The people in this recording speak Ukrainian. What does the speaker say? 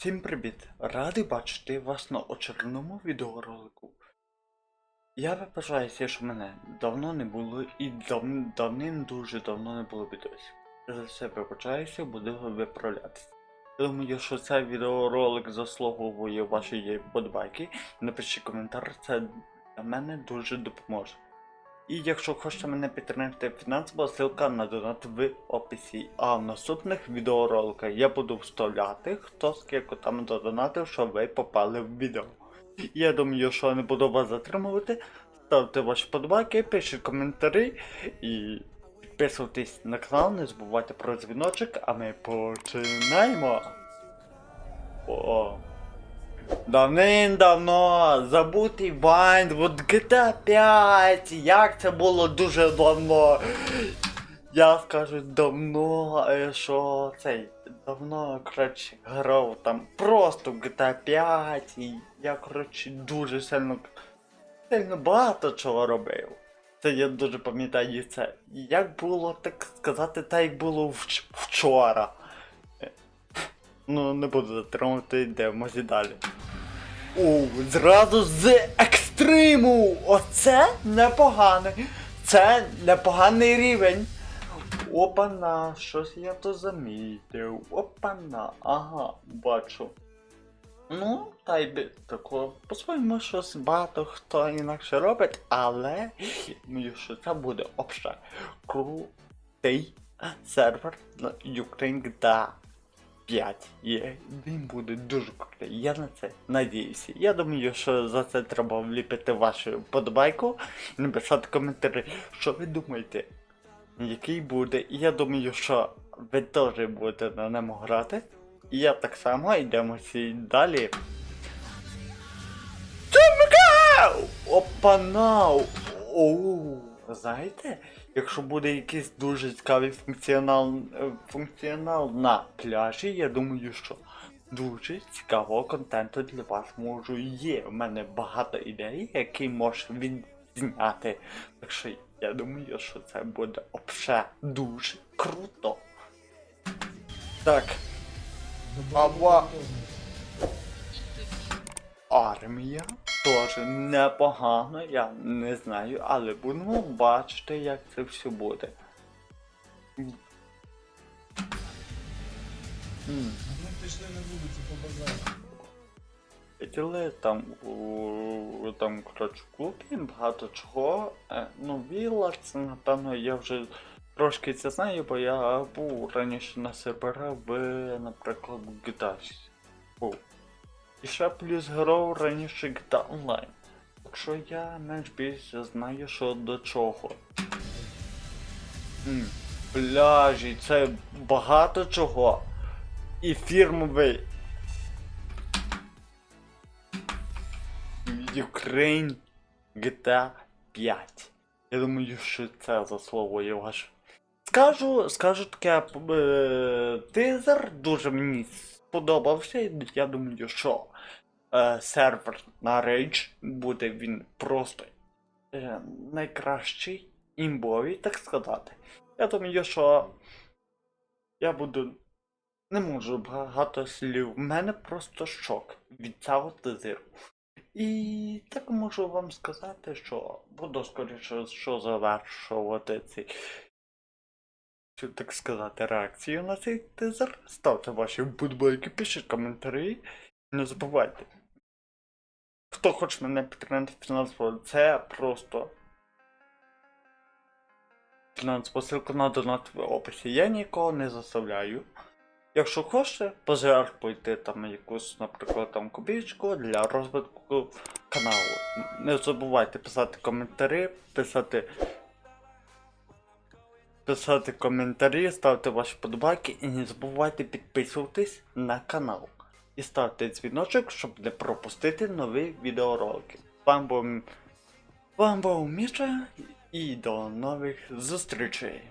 Всім привіт! Радий бачити вас на очередному відеоролику. Я вибачаюся, що мене давно не було і дав... давним дуже давно не було відосів. За це вибачаюся, буду виправлятися. Думаю, що цей відеоролик заслуговує вашої подбайки. Напишіть коментар, це для мене дуже допоможе. І якщо хочете мене підтримати фінансово, ссылка на донат в описі. А в наступних відеороликах я буду вставляти, хто скільки там донатив, щоб ви попали в відео. Я думаю, що не буду вас затримувати. Ставте ваші подобайки, пишіть коментарі і підписуйтесь на канал, не забувайте про дзвіночок, а ми починаємо. О. Давним-давно забутий Вайнвуд GTA 5. Як це було дуже давно. Я скажу давно, що цей давно, коротше, грав там просто в GTA 5. І я, коротше, дуже сильно сильно багато чого робив. Це я дуже пам'ятаю це. Як було, так сказати, так як було вч- вчора. Ну, не буду затримувати, йдемося далі. О, зразу з екстриму! Оце непоганий. Це непоганий рівень. Опана, щось я то замітив. Опана, ага, бачу. Ну, та й би тако, по-своєму щось багато хто інакше робить, але ну, що це буде обша крутий сервер на Ukraine GTA 5 є. Він буде дуже крутий. Я на це надіюся. Я думаю, що за це треба вліпити вашу подобайку і написати коментарі, що ви думаєте, який буде. І я думаю, що ви теж будете на ньому грати. І я так само йдемо всі далі. Цумка! Опанау! Оу, знаєте, якщо буде якийсь дуже цікавий функціонал, е, функціонал на пляжі, я думаю, що дуже цікавого контенту для вас можу є. У мене багато ідей, які можу відзняти. Так що я думаю, що це буде обше дуже круто. Так, Ава. армія теж непогано, я не знаю, але будемо бачити, як це все буде. Виділи там у там коротше в клубі багато чого. Е, ну, Вілар, це напевно я вже трошки це знаю, бо я був раніше на серверах в, наприклад, GTA 6. Був. І ще плюс грав раніше GTA Online. Так що я менш більше знаю, що до чого. М, Пляжі, це багато чого. І фірмовий Ukraine GTA 5. Я думаю, що це заслуговує ваш. Скажу, скажу таке е, тизер дуже мені сподобався. Я думаю, що е, сервер на Rage буде він просто е, найкращий імбовий, так сказати. Я думаю, що я буду. Не можу багато слів. В мене просто шок від цього тизеру. І так можу вам сказати, що буду скоріше що завершувати ці. Так сказати, реакцію на цей тизер. Ставте ваші вподобайки, пишіть коментарі. Не забувайте. Хто хоче мене підтримати фінансово, це просто. Фінансова ссылка на донат в описі. Я нікого не заставляю. Якщо хочете, пожертвуйте там якусь, наприклад, там копійку для розвитку каналу. Не забувайте писати коментарі, писати. Писати коментарі, ставте ваші подобайки і не забувайте підписуватись на канал. І ставте дзвіночок, щоб не пропустити нові відеоролики. Вам був, вам був Міша і до нових зустрічей.